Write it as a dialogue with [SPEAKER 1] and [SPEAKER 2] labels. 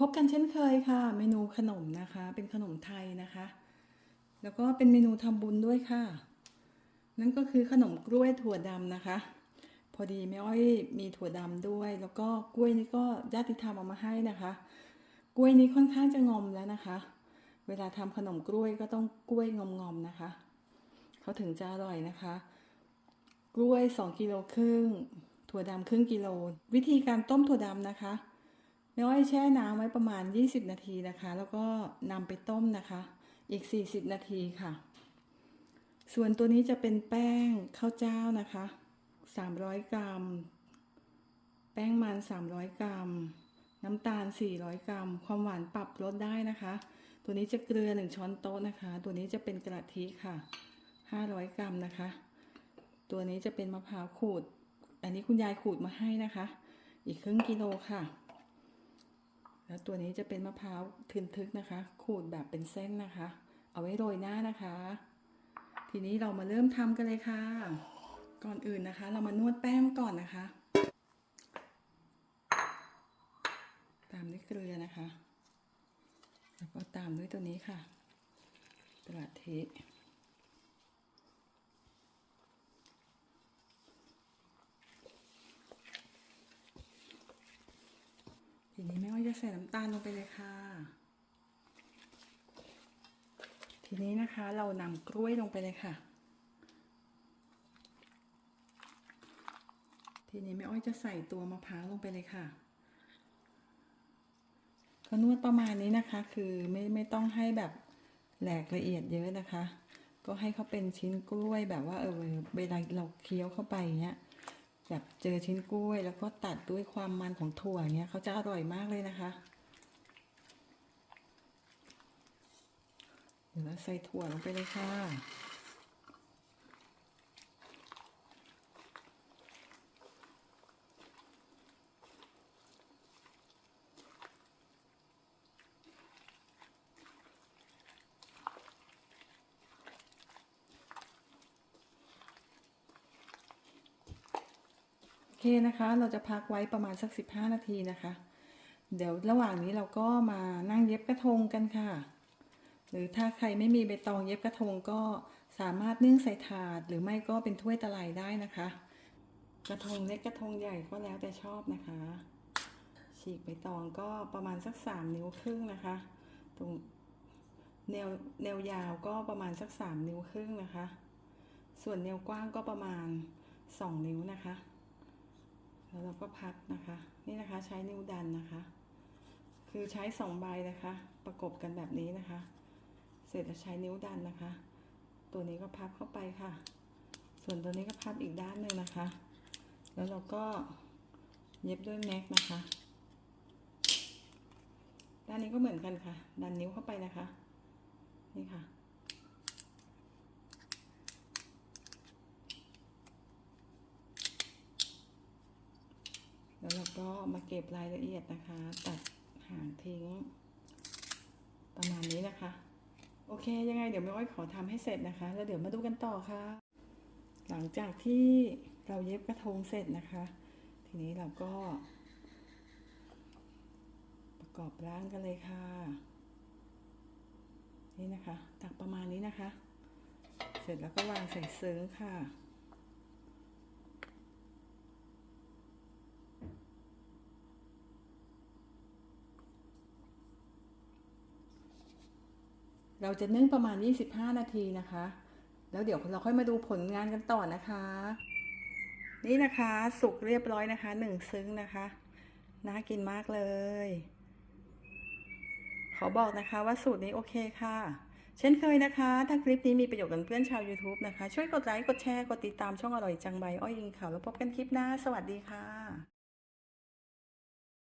[SPEAKER 1] พบกันเช่นเคยค่ะ เมนูขนมนะคะ เป็นขนมไทยนะคะ แล้วก็เป็นเมนูทำบุญด้วยค่ะ นั่นก็คือขนมกล้วยถั่วดำนะคะ พอดีแม่อ้อยมีถั่วดำด้วย แล้วก็กล้วยนี่ก็ญาติธรรมเอามาให้นะคะ กล้วยนี้ค่อนข้างจะงอมแล้วนะคะ เวลาทำขนมกล้วยก็ต้องกล้วยงอมๆนะคะ เขาถึงจะอร่อยนะคะ กล้วย 2กิโลครึ่งถั่วดำครึ่งกิโล วิธีการต้มถั่วดำนะคะ แม่อ้อยแช่น้ำไว้ประมาณ 20 นาทีนะคะ แล้วก็นำไปต้มนะคะ อีก 40 นาทีค่ะ ส่วนตัวนี้จะเป็นแป้งข้าวเจ้านะคะ 300 กรัม แป้งมัน 300 กรัม น้ำตาล 400 กรัม ความหวานปรับลดได้นะคะ ตัวนี้จะเกลือ 1 ช้อนโต๊ะนะคะ ตัวนี้จะเป็นกะทิค่ะ 500 กรัมนะคะ ตัวนี้จะเป็นมะพร้าวขูด อันนี้คุณยายขูดมาให้นะคะ อีกครึ่งกิโลค่ะ แล้วตัวนี้จะเป็นมะพร้าวทึนทึกนะคะ ขูดแบบเป็นเส้นนะคะ เอาไว้โรยหน้านะคะ ทีนี้เรามาเริ่มทำกันเลยค่ะ ก่อนอื่นนะคะ เรามานวดแป้งก่อนนะคะ ตามด้วยเกลือนะคะ แล้วก็ตามด้วยตัวนี้ค่ะกระเท ทีนี้แม่อ้อยจะใส่น้ำตาลลงไปเลยค่ะ ทีนี้นะคะเรานำกล้วยลงไปเลยค่ะ ทีนี้แม่อ้อยจะใส่ตัวมะพร้าวลงไปเลยค่ะก็นวดประมาณนี้นะคะ คือไม่ไม่ต้องให้แบบแหลกละเอียดเยอะนะคะ ก็ให้เขาเป็นชิ้นกล้วยแบบว่าเออเวลาเราเคี้ยวเข้าไปเนี้ย แบบเจอชิ้นกล้วย แล้วก็ตัดด้วยความมันของถั่วเนี้ยเขาจะอร่อยมากเลยนะคะ เดี๋ยวเราใส่ถั่วลงไปเลยค่ะ นะคะ เราจะพักไว้ประมาณสัก 15 นาทีนะคะ เดี๋ยวระหว่างนี้เราก็มานั่งเย็บกระทงกันค่ะ หรือถ้าใครไม่มีใบตองเย็บกระทงก็สามารถนึ่งใส่ถาด หรือไม่ก็เป็นถ้วยตะไลได้นะคะ กระทงเล็กกระทงใหญ่ก็แล้วแต่ชอบนะคะ ฉีกใบตองก็ประมาณสัก 3 นิ้วครึ่งนะคะ ตรงแนวแนวยาวก็ประมาณสัก 3 นิ้วครึ่งนะคะ ส่วนแนวกว้างก็ประมาณ 2 นิ้วนะคะ แล้วเราก็พักนะคะ นี่นะคะใช้นิ้วดันนะคะ คือใช้สองใบนะคะ ประกบกันแบบนี้นะคะ เสร็จแล้วใช้นิ้วดันนะคะ ตัวนี้ก็พับเข้าไปค่ะ ส่วนตัวนี้ก็พับอีกด้านหนึ่งนะคะ แล้วเราก็เย็บด้วยแม็กนะคะ ด้านนี้ก็เหมือนกันค่ะ ดันนิ้วเข้าไปนะคะ นี่ค่ะ แล้วเราก็ มาเก็บรายละเอียดนะคะ ตัดหางทิ้ง ประมาณนี้นะคะ โอเค ยังไงเดี๋ยวแม่อ้อยขอทำให้เสร็จนะคะ แล้วเดี๋ยวมาดูกันต่อค่ะ หลังจากที่เราเย็บกระทงเสร็จนะคะ ทีนี้เราก็ ประกอบร่างกันเลยค่ะ นี่นะคะ ตักประมาณนี้นะคะ เสร็จแล้วก็วางใส่ซึ้งค่ะ เราจะนึ่งประมาณ 25 นาทีนะคะ แล้วเดี๋ยวเราค่อยมาดูผลงานกันต่อนะคะ นี่นะคะสุกเรียบร้อยนะคะหนึ่งซึ้งนะคะ น่ากินมากเลย ขอบอกนะคะว่าสูตรนี้โอเคค่ะ เช่นเคยนะคะ ถ้าคลิปนี้มีประโยชน์กับเพื่อนชาว YouTube นะคะ ช่วยกดไลค์ กดแชร์ กดติดตามช่องอร่อยจังใบอ้อยยิงข่าวแล้วพบกันคลิปหน้า สวัสดีค่ะ